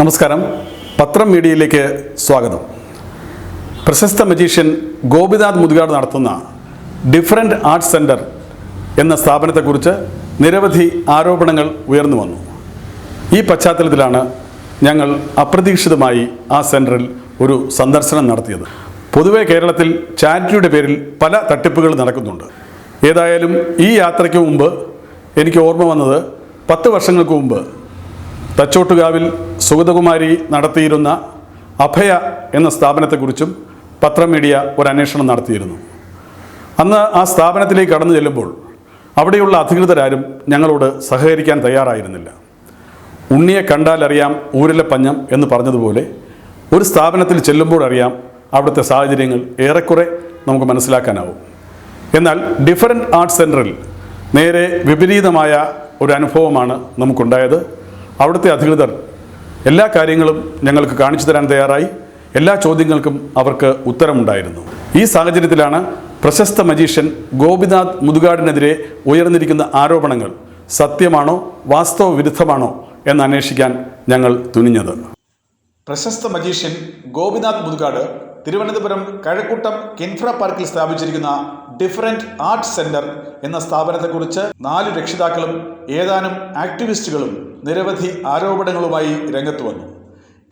നമസ്കാരം. പത്രം മീഡിയയിലേക്ക് സ്വാഗതം. പ്രശസ്ത മജീഷ്യൻ ഗോപിനാഥ് മുതുകാട് നടത്തുന്ന ഡിഫറെന്റ് ആർട്സ് സെന്റർ എന്ന സ്ഥാപനത്തെക്കുറിച്ച് നിരവധി ആരോപണങ്ങൾ ഉയർന്നു വന്നു. ഈ പശ്ചാത്തലത്തിലാണ് ഞങ്ങൾ അപ്രതീക്ഷിതമായി ആ സെന്ററിൽ ഒരു സന്ദർശനം നടത്തിയത്. പൊതുവെ കേരളത്തിൽ ചാരിറ്റിയുടെ പേരിൽ പല തട്ടിപ്പുകൾ നടക്കുന്നുണ്ട്. ഏതായാലും ഈ യാത്രയ്ക്ക് മുമ്പ് എനിക്ക് ഓർമ്മ വന്നത് പത്ത് വർഷങ്ങൾക്ക് മുമ്പ് തച്ചോട്ടുകാവിൽ സുഗതകുമാരി നടത്തിയിരുന്ന അഭയ എന്ന സ്ഥാപനത്തെക്കുറിച്ചും പത്രമീഡിയ ഒരു അന്വേഷണം നടത്തിയിരുന്നു. അന്ന് ആ സ്ഥാപനത്തിലേക്ക് കടന്നു ചെല്ലുമ്പോൾ അവിടെയുള്ള അധികൃതരാരും ഞങ്ങളോട് സഹകരിക്കാൻ തയ്യാറായിരുന്നില്ല. ഉണ്ണിയെ കണ്ടാൽ അറിയാം ഊരിലെ പഞ്ഞം എന്ന് പറഞ്ഞതുപോലെ ഒരു സ്ഥാപനത്തിൽ ചെല്ലുമ്പോഴറിയാം അവിടുത്തെ സാഹചര്യങ്ങൾ ഏറെക്കുറെ നമുക്ക് മനസ്സിലാക്കാനാവും. എന്നാൽ ഡിഫറന്റ് ആർട്സ് സെന്ററിൽ നേരെ വിപരീതമായ ഒരു അനുഭവമാണ് നമുക്കുണ്ടായത്. അവിടുത്തെ അധികൃതർ എല്ലാ കാര്യങ്ങളും ഞങ്ങൾക്ക് കാണിച്ചു തരാൻ തയ്യാറായി. എല്ലാ ചോദ്യങ്ങൾക്കും അവർക്ക് ഉത്തരമുണ്ടായിരുന്നു. ഈ സാഹചര്യത്തിലാണ് പ്രശസ്ത മജീഷ്യൻ ഗോപിനാഥ് മുതുകാടിനെതിരെ ഉയർന്നിരിക്കുന്ന ആരോപണങ്ങൾ സത്യമാണോ വാസ്തവ വിരുദ്ധമാണോ എന്ന് അന്വേഷിക്കാൻ ഞങ്ങൾ തുനിഞ്ഞത്. പ്രശസ്ത മജീഷ്യൻ ഗോപിനാഥ് മുതുകാട് തിരുവനന്തപുരം കഴക്കൂട്ടം കിൻഫ്ര പാർക്കിൽ സ്ഥാപിച്ചിരിക്കുന്ന ഡിഫറന്റ് ആർട്സ് സെന്റർ എന്ന സ്ഥാപനത്തെക്കുറിച്ച് നാല് രക്ഷിതാക്കളും ഏതാനും ആക്ടിവിസ്റ്റുകളും നിരവധി ആരോപണങ്ങളുമായി രംഗത്ത് വന്നു.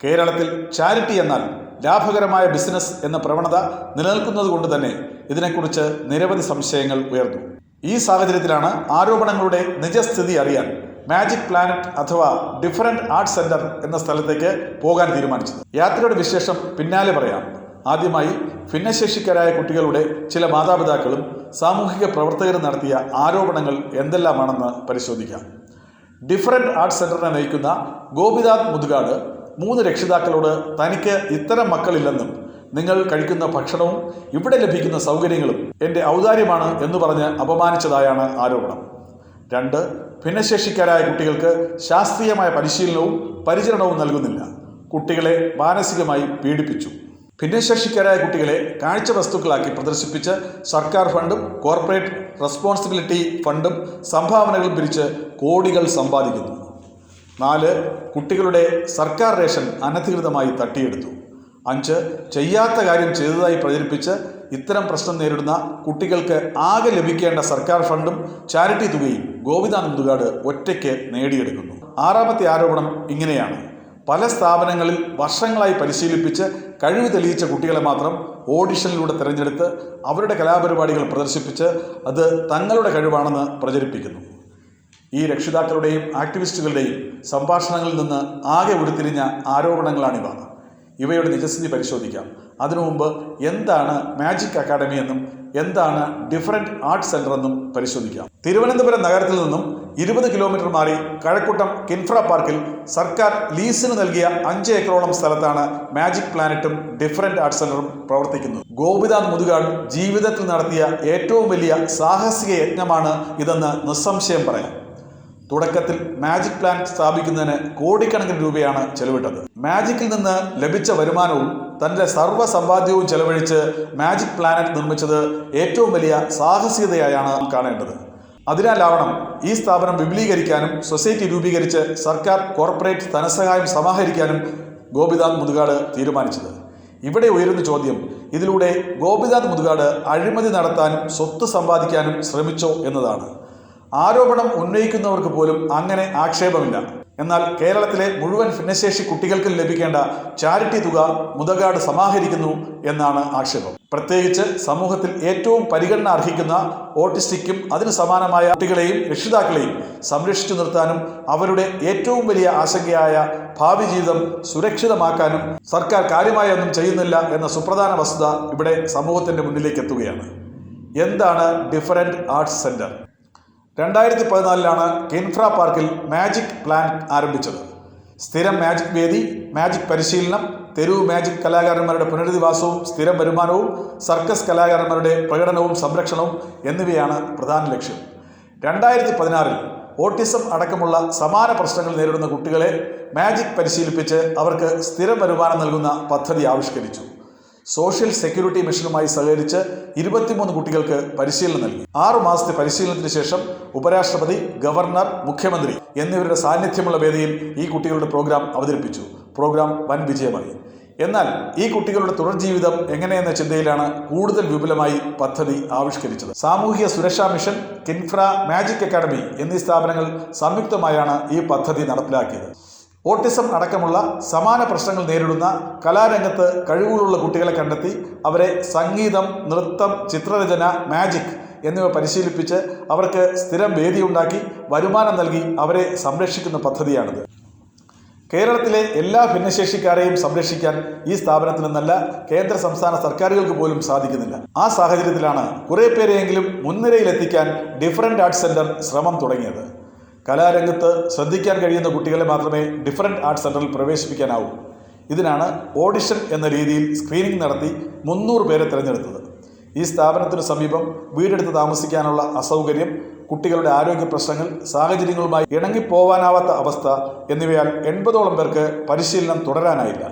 കേരളത്തിൽ ചാരിറ്റി എന്നാൽ ലാഭകരമായ ബിസിനസ് എന്ന പ്രവണത നിലനിൽക്കുന്നത് കൊണ്ട് തന്നെ ഇതിനെക്കുറിച്ച് നിരവധി സംശയങ്ങൾ ഉയർന്നു. ഈ സാഹചര്യത്തിലാണ് ആരോപണങ്ങളുടെ നിജസ്ഥിതി അറിയാൻ മാജിക് പ്ലാനറ്റ് അഥവാ ഡിഫറന്റ് ആർട്സ് സെന്റർ എന്ന സ്ഥലത്തേക്ക് പോകാൻ തീരുമാനിച്ചത്. യാത്രയുടെ വിശേഷം പിന്നാലെ പറയാം. ആദ്യമായി ഭിന്നശേഷിക്കാരായ കുട്ടികളുടെ ചില മാതാപിതാക്കളും സാമൂഹിക പ്രവർത്തകരും നടത്തിയ ആരോപണങ്ങൾ എന്തെല്ലാമാണെന്ന് പരിശോധിക്കാം. ഡിഫറന്റ് ആർട്സ് സെന്ററിനെ നയിക്കുന്ന ഗോപിനാഥ് മുതുകാട് മൂന്ന് രക്ഷിതാക്കളോട് തനിക്ക് ഇത്തരം മക്കളില്ലെന്നും നിങ്ങൾ കഴിക്കുന്ന ഭക്ഷണവും ഇവിടെ ലഭിക്കുന്ന സൗകര്യങ്ങളും എന്റെ ഔദാര്യമാണ് എന്ന് പറഞ്ഞ് അപമാനിച്ചതായാണ് ആരോപണം. രണ്ട് ഭിന്നശേഷിക്കാരായ കുട്ടികൾക്ക് ശാസ്ത്രീയമായ പരിശീലനവും പരിചരണവും നൽകുന്നില്ല. കുട്ടികളെ മാനസികമായി പീഡിപ്പിച്ചു. ഭിന്നശേഷിക്കാരായ കുട്ടികളെ കാഴ്ച വസ്തുക്കളാക്കി പ്രദർശിപ്പിച്ച് സർക്കാർ ഫണ്ടും കോർപ്പറേറ്റ് റെസ്പോൺസിബിലിറ്റി ഫണ്ടും സംഭാവനകളും പിരിച്ച് കോടികൾ സമ്പാദിക്കുന്നു. നാല് കുട്ടികളുടെ സർക്കാർ റേഷൻ അനധികൃതമായി തട്ടിയെടുത്തു. അഞ്ച് ചെയ്യാത്ത കാര്യം ചെയ്തതായി പ്രചരിപ്പിച്ച് ഇത്തരം പ്രശ്നം നേരിടുന്ന കുട്ടികൾക്ക് ആകെ ലഭിക്കേണ്ട സർക്കാർ ഫണ്ടും ചാരിറ്റി തുകയും മുതുകാട് ഒറ്റയ്ക്ക് നേടിയെടുക്കുന്നു. ആറാമത്തെ ആരോപണം ഇങ്ങനെയാണ്. പല സ്ഥാപനങ്ങളിൽ വർഷങ്ങളായി പരിശീലിപ്പിച്ച് കഴിവ് തെളിയിച്ച കുട്ടികളെ മാത്രം ഓഡിഷനിലൂടെ തിരഞ്ഞെടുത്ത് അവരുടെ കലാപരിപാടികൾ പ്രദർശിപ്പിച്ച് അത് തങ്ങളുടെ കഴിവാണെന്ന് പ്രചരിപ്പിക്കുന്നു. ഈ രക്ഷിതാക്കളുടെയും ആക്ടിവിസ്റ്റുകളുടെയും സംഭാഷണങ്ങളിൽ നിന്ന് ആകെ ഉരുത്തിരിഞ്ഞ ആരോപണങ്ങളാണിവ. ഇവയുടെ നിജസ്ഥിതി പരിശോധിക്കാം. അതിനു മുമ്പ് എന്താണ് മാജിക് അക്കാഡമി എന്നും എന്താണ് ഡിഫറന്റ് ആർട്ട് സെന്റർ എന്നും പരിശോധിക്കാം. തിരുവനന്തപുരം നഗരത്തിൽ നിന്നും ഇരുപത് കിലോമീറ്റർ മാറി കഴക്കൂട്ടം കിൻഫ്ര പാർക്കിൽ സർക്കാർ ലീസിന് നൽകിയ അഞ്ച് ഏക്കറോളം സ്ഥലത്താണ് മാജിക് പ്ലാനറ്റും ഡിഫറന്റ് ആർട്ട് സെന്ററും പ്രവർത്തിക്കുന്നത്. ഗോപിനാഥ് മുതുകാട് ജീവിതത്തിൽ നടത്തിയ ഏറ്റവും വലിയ സാഹസിക യജ്ഞമാണ് ഇതെന്ന് നിസ്സംശയം പറയാം. തുടക്കത്തിൽ മാജിക് പ്ലാന്റ് സ്ഥാപിക്കുന്നതിന് കോടിക്കണക്കിന് രൂപയാണ് ചെലവിട്ടത്. മാജിക്കിൽ നിന്ന് ലഭിച്ച വരുമാനവും തന്റെ സർവ സമ്പാദ്യവും ചെലവഴിച്ച് മാജിക് പ്ലാനറ്റ് നിർമ്മിച്ചത് ഏറ്റവും വലിയ സാഹസികതയായാണ് കാണേണ്ടത്. അതിനാലാവണം ഈ സ്ഥാപനം വിപുലീകരിക്കാനും സൊസൈറ്റി രൂപീകരിച്ച് സർക്കാർ കോർപ്പറേറ്റ് ധനസഹായം സമാഹരിക്കാനും ഗോപിനാഥ് മുതുകാട് തീരുമാനിച്ചത്. ഇവിടെ ഉയരുന്ന ചോദ്യം ഇതിലൂടെ ഗോപിനാഥ് മുതുകാട് അഴിമതി നടത്താനും സ്വത്ത് സമ്പാദിക്കാനും ശ്രമിച്ചോ എന്നതാണ്. ആരോപണം ഉന്നയിക്കുന്നവർക്ക് പോലും അങ്ങനെ ആക്ഷേപമില്ല. എന്നാൽ കേരളത്തിലെ മുഴുവൻ ഭിന്നശേഷി കുട്ടികൾക്കും ലഭിക്കേണ്ട ചാരിറ്റി തുക മുതകാട് സമാഹരിക്കുന്നു എന്നാണ് ആക്ഷേപം. പ്രത്യേകിച്ച് സമൂഹത്തിൽ ഏറ്റവും പരിഗണന അർഹിക്കുന്ന ഓട്ടിസ്റ്റിക്കും അതിന് സമാനമായ കുട്ടികളെയും രക്ഷിതാക്കളെയും സംരക്ഷിച്ചു നിർത്താനും അവരുടെ ഏറ്റവും വലിയ ആശങ്കയായ ഭാവി ജീവിതം സുരക്ഷിതമാക്കാനും സർക്കാർ കാര്യമായി ഒന്നും ചെയ്യുന്നില്ല എന്ന സുപ്രധാന വസ്തുത ഇവിടെ സമൂഹത്തിന്റെ മുന്നിലേക്ക് എത്തുകയാണ്. എന്താണ് ഡിഫറന്റ് ആർട്സ് സെന്റർ? രണ്ടായിരത്തി പതിനാലിലാണ് കിൻഫ്ര പാർക്കിൽ മാജിക് പ്ലാന്റ് ആരംഭിച്ചത്. സ്ഥിരം മാജിക് വേദി മാജിക് പരിശീലനം തെരുവ് മാജിക് കലാകാരന്മാരുടെ പുനരധിവാസവും സ്ഥിരം വരുമാനവും സർക്കസ് കലാകാരന്മാരുടെ പ്രകടനവും സംരക്ഷണവും എന്നിവയാണ് പ്രധാന ലക്ഷ്യം. രണ്ടായിരത്തി പതിനാറിൽ ഓട്ടിസം അടക്കമുള്ള സമാന പ്രശ്നങ്ങൾ നേരിടുന്ന കുട്ടികളെ മാജിക് പരിശീലിപ്പിച്ച് അവർക്ക് സ്ഥിരം വരുമാനം നൽകുന്ന പദ്ധതി ആവിഷ്കരിച്ചു. സോഷ്യൽ സെക്യൂരിറ്റി മിഷനുമായി സഹകരിച്ച് ഇരുപത്തിമൂന്ന് കുട്ടികൾക്ക് പരിശീലനം നൽകി. ആറു മാസത്തെ പരിശീലനത്തിന് ശേഷം ഉപരാഷ്ട്രപതി ഗവർണർ മുഖ്യമന്ത്രി എന്നിവരുടെ സാന്നിധ്യമുള്ള വേദിയിൽ ഈ കുട്ടികളുടെ പ്രോഗ്രാം അവതരിപ്പിച്ചു. പ്രോഗ്രാം വൻ വിജയമായി. എന്നാൽ ഈ കുട്ടികളുടെ തുടർജീവിതം എങ്ങനെയെന്ന ചിന്തയിലാണ് കൂടുതൽ വിപുലമായി പദ്ധതി ആവിഷ്കരിച്ചത്. സാമൂഹ്യ സുരക്ഷാ മിഷൻ കിൻഫ്ര മാജിക് അക്കാഡമി എന്നീ സ്ഥാപനങ്ങൾ സംയുക്തമായാണ് ഈ പദ്ധതി നടപ്പിലാക്കിയത്. ഓട്ടിസം അടക്കമുള്ള സമാന പ്രശ്നങ്ങൾ നേരിടുന്ന കലാരംഗത്ത് കഴിവുകളുള്ള കുട്ടികളെ കണ്ടെത്തി അവരെ സംഗീതം നൃത്തം ചിത്രരചന മാജിക് എന്നിവ പരിശീലിപ്പിച്ച് അവർക്ക് സ്ഥിരം വേദിയുണ്ടാക്കി വരുമാനം നൽകി അവരെ സംരക്ഷിക്കുന്ന പദ്ധതിയാണിത്. കേരളത്തിലെ എല്ലാ ഭിന്നശേഷിക്കാരെയും സംരക്ഷിക്കാൻ ഈ സ്ഥാപനത്തിൽ നിന്നല്ല കേന്ദ്ര സംസ്ഥാന സർക്കാരുകൾക്ക് പോലും സാധിക്കുന്നില്ല. ആ സാഹചര്യത്തിലാണ് കുറേ പേരെയെങ്കിലും മുൻനിരയിലെത്തിക്കാൻ ഡിഫറന്റ് ആർട്സ് സെന്റർ ശ്രമം തുടങ്ങിയത്. കലാരംഗത്ത് ശ്രദ്ധിക്കാൻ കഴിയുന്ന കുട്ടികളെ മാത്രമേ ഡിഫറന്റ് ആർട്സ് സെന്ററിൽ പ്രവേശിപ്പിക്കാനാവൂ. ഇതിനാണ് ഓഡിഷൻ എന്ന രീതിയിൽ സ്ക്രീനിംഗ് നടത്തി മുന്നൂറ് പേരെ തിരഞ്ഞെടുത്തത്. ഈ സ്ഥാപനത്തിനു സമീപം വീടെടുത്ത് താമസിക്കാനുള്ള അസൗകര്യം കുട്ടികളുടെ ആരോഗ്യ പ്രശ്നങ്ങൾ സാഹചര്യങ്ങളുമായി ഇണങ്ങിപ്പോവാനാവാത്ത അവസ്ഥ എന്നിവയാൽ എൺപതോളം പേർക്ക് പരിശീലനം തുടരാനായില്ല.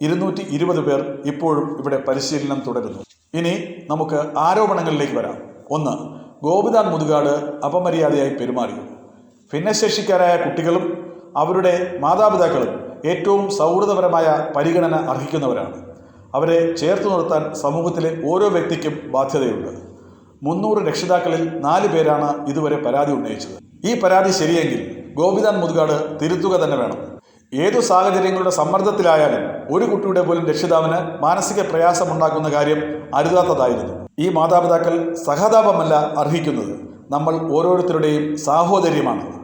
ഇരുന്നൂറ്റി ഇരുപത് പേർ ഇപ്പോഴും ഇവിടെ പരിശീലനം തുടരുന്നു. ഇനി നമുക്ക് ആരോപണങ്ങളിലേക്ക് വരാം. ഒന്ന് ഗോപിനാഥ് മുതുകാട് അപമര്യാദയായി പെരുമാറി ഭിന്നശേഷിക്കാരായ കുട്ടികളും അവരുടെ മാതാപിതാക്കളും ഏറ്റവും സൗഹൃദപരമായ പരിഗണന അർഹിക്കുന്നവരാണ്. അവരെ ചേർത്ത് നിർത്താൻ സമൂഹത്തിലെ ഓരോ വ്യക്തിക്കും ബാധ്യതയുണ്ട്. മുന്നൂറ് രക്ഷിതാക്കളിൽ നാല് പേരാണ് ഇതുവരെ പരാതി ഉന്നയിച്ചത്. ഈ പരാതി ശരിയെങ്കിൽ ഗോപിനാഥ് മുതുകാട് തിരുത്തുക തന്നെ വേണം. ഏതു സാഹചര്യങ്ങളുടെ സമ്മർദ്ദത്തിലായാലും ഒരു കുട്ടിയുടെ പോലും രക്ഷിതാവിന് മാനസിക പ്രയാസമുണ്ടാക്കുന്ന കാര്യം അരുതാത്തതായിരുന്നു. ഈ മാതാപിതാക്കൾ സഹതാപമല്ല അർഹിക്കുന്നത്. നമ്മൾ ഓരോരുത്തരുടെയും സാഹോദര്യമാണ്.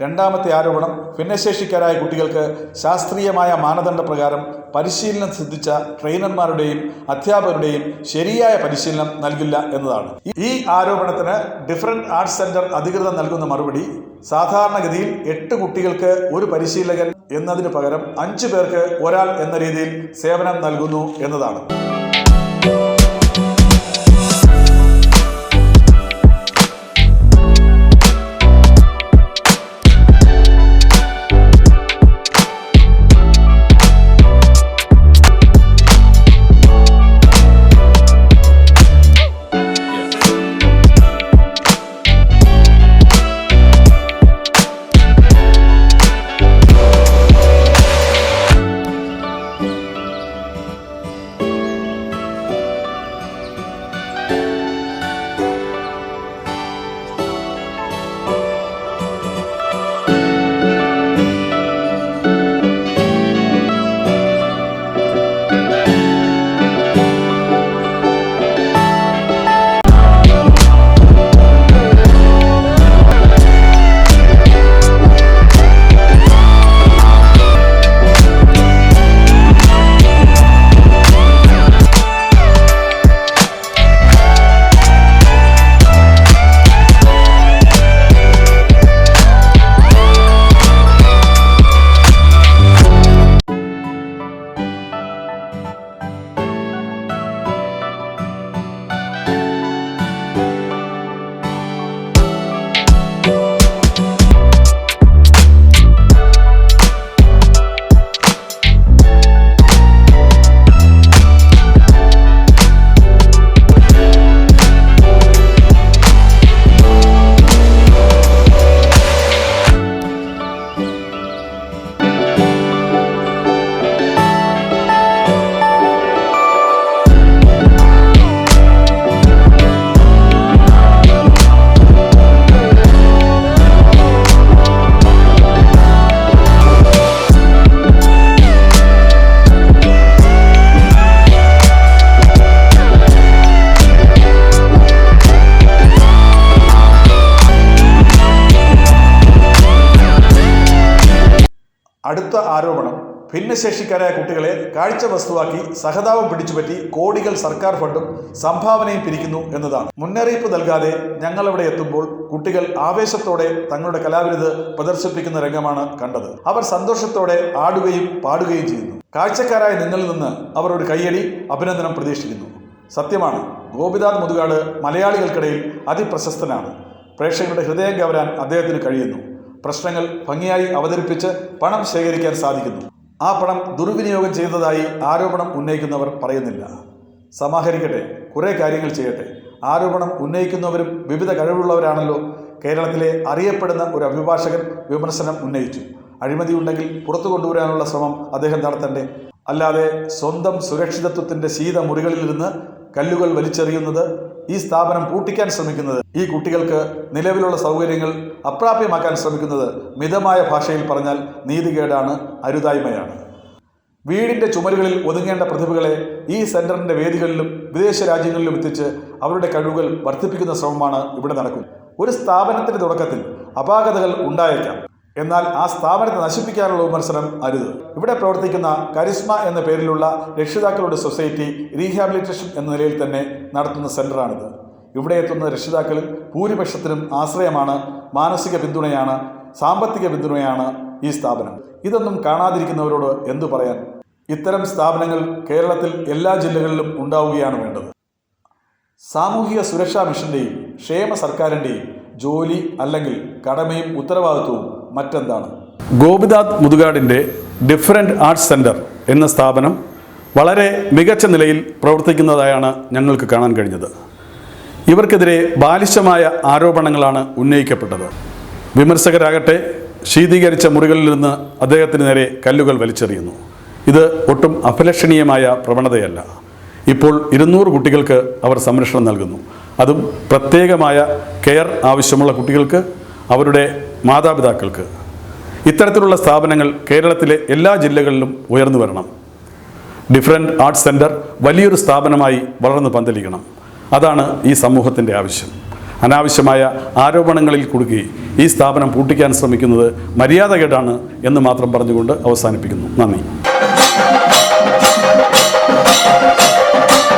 രണ്ടാമത്തെ ആരോപണം ഭിന്നശേഷിക്കാരായ കുട്ടികൾക്ക് ശാസ്ത്രീയമായ മാനദണ്ഡ പ്രകാരം പരിശീലനം സിദ്ധിച്ച ട്രെയിനർമാരുടെയും അധ്യാപകരുടെയും ശരിയായ പരിശീലനം നൽകില്ല എന്നതാണ്. ഈ ആരോപണത്തിന് ഡിഫറന്റ് ആർട്സ് സെന്റർ അധികൃതർ നൽകുന്ന മറുപടി സാധാരണഗതിയിൽ എട്ട് കുട്ടികൾക്ക് ഒരു പരിശീലകൻ എന്നതിന് പകരം അഞ്ചു പേർക്ക് ഒരാൾ എന്ന രീതിയിൽ സേവനം നൽകുന്നു എന്നതാണ്. അടുത്ത ആരോപണം. ഭിന്നശേഷിക്കാരായ കുട്ടികളെ കാഴ്ച വസ്തുവാക്കി സഹതാപം പിടിച്ചുപറ്റി കോടികൾ സർക്കാർ ഫണ്ടും സംഭാവനയും പിരിക്കുന്നു എന്നതാണ്. മുന്നറിയിപ്പ് നൽകാതെ ഞങ്ങളവിടെ എത്തുമ്പോൾ കുട്ടികൾ ആവേശത്തോടെ തങ്ങളുടെ കലാവിരുത് പ്രദർശിപ്പിക്കുന്ന രംഗമാണ് കണ്ടത്. അവർ സന്തോഷത്തോടെ ആടുകയും പാടുകയും ചെയ്യുന്നു. കാഴ്ചക്കാരായ നിങ്ങളിൽ നിന്ന് അവരോട് ഒരു കയ്യടി അഭിനന്ദനം പ്രതീക്ഷിക്കുന്നു. സത്യമാണ് ഗോപിനാഥ് മുതുകാട് മലയാളികൾക്കിടയിൽ അതിപ്രശസ്തനാണ്. പ്രേക്ഷകരുടെ ഹൃദയം കവരാൻ അദ്ദേഹത്തിന് കഴിയുന്നു. പ്രശ്നങ്ങൾ ഭംഗിയായി അവതരിപ്പിച്ച് പണം ശേഖരിക്കാൻ സാധിക്കുന്നു. ആ പണം ദുർവിനിയോഗം ചെയ്തതായി ആരോപണം ഉന്നയിക്കുന്നവർ പറയുന്നില്ല. സമാഹരിക്കട്ടെ കുറേ കാര്യങ്ങൾ ചെയ്യട്ടെ. ആരോപണം ഉന്നയിക്കുന്നവരും വിവിധ കഴിവുള്ളവരാണല്ലോ. കേരളത്തിലെ അറിയപ്പെടുന്ന ഒരു അഭിഭാഷകൻ വിമർശനം ഉന്നയിച്ചു. അഴിമതിയുണ്ടെങ്കിൽ പുറത്തു കൊണ്ടുവരാനുള്ള ശ്രമം അദ്ദേഹം നടത്തണ്ടേ? അല്ലാതെ സ്വന്തം സുരക്ഷിതത്വത്തിന്റെ സുരക്ഷിതത്വത്തിന്റെ നിന്ന് കല്ലുകൾ വലിച്ചെറിയുന്നത് ഈ സ്ഥാപനം പൂട്ടിക്കാൻ ശ്രമിക്കുന്നത് ഈ കുട്ടികൾക്ക് നിലവിലുള്ള സൗകര്യങ്ങൾ അപ്രാപ്യമാക്കാൻ ശ്രമിക്കുന്നത് മിതമായ ഭാഷയിൽ പറഞ്ഞാൽ നീതികേടാണ് അരുതായ്മയാണ്. വീടിന്റെ ചുമരുകളിൽ ഒതുങ്ങേണ്ട പ്രതിഭകളെ ഈ സെന്ററിന്റെ വേദികളിലും വിദേശ രാജ്യങ്ങളിലും എത്തിച്ച് അവരുടെ കഴിവുകൾ വർദ്ധിപ്പിക്കുന്ന ശ്രമമാണ് ഇവിടെ നടക്കുന്നത്. ഒരു സ്ഥാപനത്തിന്റെ തുടക്കത്തിൽ അപാകതകൾ ഉണ്ടായേക്കാം. എന്നാൽ ആ സ്ഥാപനത്തെ നശിപ്പിക്കാനുള്ള വിമർശനം അരുത്. ഇവിടെ പ്രവർത്തിക്കുന്ന കരിസ്മ എന്ന പേരിലുള്ള രക്ഷിതാക്കളുടെ സൊസൈറ്റി റീഹാബിലിറ്റേഷൻ എന്ന നിലയിൽ തന്നെ നടത്തുന്ന സെന്ററാണിത് ഇവിടെ എത്തുന്ന രക്ഷിതാക്കളിൽ ഭൂരിപക്ഷത്തിനും ആശ്രയമാണ് മാനസിക പിന്തുണയാണ് സാമ്പത്തിക പിന്തുണയാണ് ഈ സ്ഥാപനം. ഇതൊന്നും കാണാതിരിക്കുന്നവരോട് എന്തു പറയാൻ? ഇത്തരം സ്ഥാപനങ്ങൾ കേരളത്തിൽ എല്ലാ ജില്ലകളിലും ഉണ്ടാവുകയാണ് വേണ്ടത്. സാമൂഹിക സുരക്ഷാ മിഷന്റെയും ക്ഷേമ സർക്കാരിന്റെയും ജോലി അല്ലെങ്കിൽ കടമയും ഉത്തരവാദിത്വവും മറ്റെന്താണ്? ഗോപിനാഥ് മുതുകാടിന്റെ ഡിഫറെന്റ് ആർട്സ് സെന്റർ എന്ന സ്ഥാപനം വളരെ മികച്ച നിലയിൽ പ്രവർത്തിക്കുന്നതായാണ് ഞങ്ങൾക്ക് കാണാൻ കഴിഞ്ഞത്. ഇവർക്കെതിരെ ബാലിശമായ ആരോപണങ്ങളാണ് ഉന്നയിക്കപ്പെട്ടത്. വിമർശകരാകട്ടെ ശീതീകരിച്ച മുറികളിൽ നിന്ന് അദ്ദേഹത്തിന് നേരെ കല്ലുകൾ വലിച്ചെറിയുന്നു. ഇത് ഒട്ടും അഭിലഷണീയമായ പ്രവണതയല്ല. ഇപ്പോൾ ഇരുന്നൂറ് കുട്ടികൾക്ക് അവർ സംരക്ഷണം നൽകുന്നു. അതും പ്രത്യേകമായ കെയർ ആവശ്യമുള്ള കുട്ടികൾക്ക് അവരുടെ മാതാപിതാക്കൾക്ക്. ഇത്തരത്തിലുള്ള സ്ഥാപനങ്ങൾ കേരളത്തിലെ എല്ലാ ജില്ലകളിലും ഉയർന്നു വരണം. ഡിഫറെന്റ് ആർട്സ് സെന്റർ വലിയൊരു സ്ഥാപനമായി വളർന്നു പന്തലിക്കണം. അതാണ് ഈ സമൂഹത്തിന്റെ ആവശ്യം. അനാവശ്യമായ ആരോപണങ്ങളിൽ കുടുക്കി ഈ സ്ഥാപനം പൂട്ടിക്കാൻ ശ്രമിക്കുന്നത് മര്യാദകേടാണ് എന്ന് മാത്രം പറഞ്ഞുകൊണ്ട് അവസാനിപ്പിക്കുന്നു. നന്ദി.